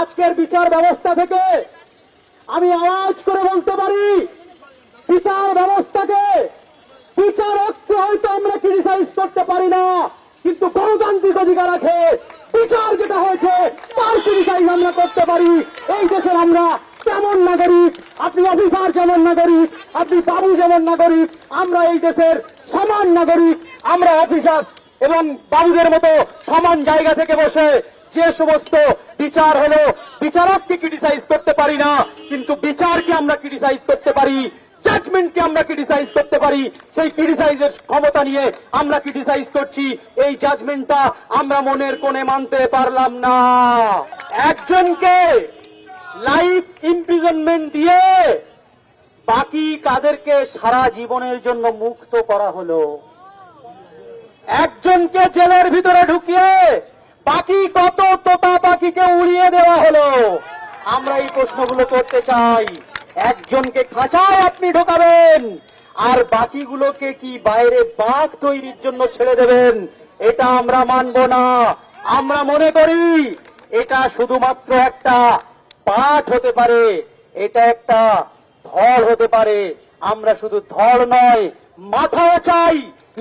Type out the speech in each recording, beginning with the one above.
আজকের বিচার ব্যবস্থা থেকে আমি আওয়াজ করে বলতে পারি, বিচার ব্যবস্থাকে বিচারককে হয়তো আমরা ক্রিটিসাইজ করতে পারি না, কিন্তু গণতান্ত্রিক অধিকার আছে। বিচার যেটা হয়েছে, তার ক্রিটিসাইজ আমরা করতে পারি। এই দেশের আমরা কেমন নাগরিক? আপনি অফিসার যেমন নাগরিক? আপনি বাবু যেমন নাগরিক? আমরা এই দেশের সমান নাগরিক। আমরা অফিসার এবং বাবুদের মতো সমান জায়গা থেকে বসে যে সমস্ত বিচার হলো, বিচারককে ক্রিটিসাইজ করতে পারি না, কিন্তু বিচারকে আমরা ক্রিটিসাইজ করতে পারি জাজমেন্টকে আমরা ক্রিটিসাইজ করতে পারি, সেই ক্রিটিসাইজের ক্ষমতা নিয়ে আমরা ক্রিটিসাইজ করছি, এই জাজমেন্টটা আমরা মনের কোণে মানতে পারলাম না। একজনকে লাইফ ইমপ্রিজনমেন্ট দিয়ে বাকি কাদেরকে সারা জীবনের জন্য মুক্ত করা হলো। একজনকে জেলের ভিতরে ঢুকিয়ে বাকি কত তোতা পাখিকে উড়িয়ে দেওয়া হলো? আমরা এই প্রশ্নগুলো করতে চাই। একজনকে খাঁচায় আপনি ঢোকাবেন, আর বাকিগুলোকে কি বাইরে বাঘ তৈরির জন্য ছেড়ে দেবেন? এটা আমরা মানব না। আমরা মনে করি এটা শুধুমাত্র একটা পাঠ হতে পারে, এটা একটা ধর হতে পারে। আমরা শুধু ধর নয়, মাথাও চাই,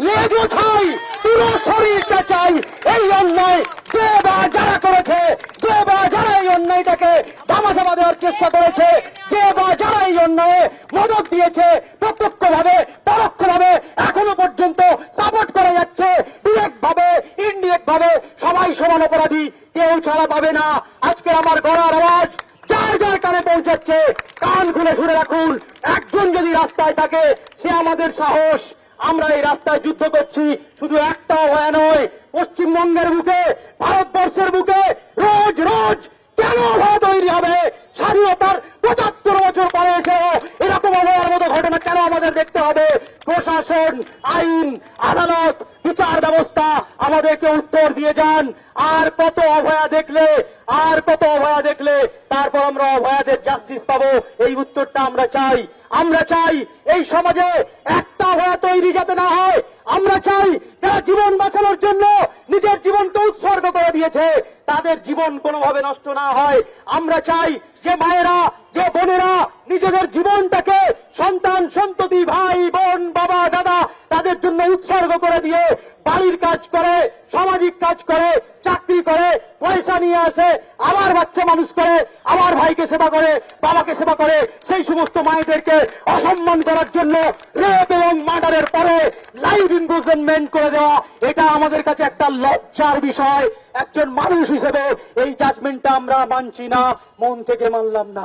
লেজও চাই, পুরো শরীরটা চাই। এই অন্যায় বা যারা করেছে, যে যারা এই অন্যায়টাকে ধামাচাপা দেওয়ার চেষ্টা করেছে, যে যারা এই অন্যায়ে মদত দিয়েছে প্রত্যক্ষ ভাবে পরোক্ষ ভাবে এখনও পর্যন্ত সাপোর্ট করে যাচ্ছে ডিরেক্ট ভাবে ইনডিরেক্ট ভাবে সবাই সমান অপরাধী, কেউ ছাড়া পাবে না। আজকে আমার গলার আওয়াজ যার যার কানে পৌঁছাচ্ছে, কান খুলে শুনে রাখুন, একজন যদি রাস্তায় থাকে, সে আমাদের সাহস। আমরা এই রাস্তায় যুদ্ধ করছি। শুধু একটা ভয় নয়, পশ্চিমবঙ্গের বুকে, ভারতবর্ষের বুকে রোজ রোজ কেন তৈরি হবে? স্বাধীনতার পঁচাত্তর বছর পরে এসেও এরকম হওয়ার মতো ঘটনা কেন আমাদের দেখতে হবে? প্রশাসন, আইন, আদালত, বিচার ব্যবস্থা আমাদেরকে উত্তর দিয়ে যান। আর কত অভয়া দেখলে, আর কত অভয়া দেখলে, তারপর আমরা অভয়াদের জাস্টিস পাবো। এই উত্তরটা আমরা চাই। আমরা চাই এই সমাজে একটা অভয়া তৈরি যাতে না হয়, আমরা চাই যারা জীবন বাঁচানোর জন্য নিজের জীবনকে উৎসর্গ করে দিয়েছে, তাদের জীবন কোনোভাবে নষ্ট না হয়। আমরা চাই যে মায়েরা, যে বোনেরা নিজেদের জীবনটাকে সন্তান, সন্ততি, ভাই, বোন দাদা, তাদের জন্য উৎসর্গ করে দিয়ে বাড়ির কাজ করে, সামাজিক কাজ করে, চাকরি করে, পয়সা নিয়ে আসে, আবার বাচ্চা মানুষ করে, আবার ভাইকে সেবা করে, বাবাকে সেবা করে, সেই সমস্ত মায়েদেরকে অসম্মান করার জন্য রেপ এবং মার্ডারের পরে লাইফ ইমপ্রিজনমেন্ট করে দেওয়া, এটা আমাদের কাছে একটা লজ্জার বিষয়। একজন মানুষ হিসেবে এই জাজমেন্টটা আমরা মানছি না, মন থেকে মানলাম না।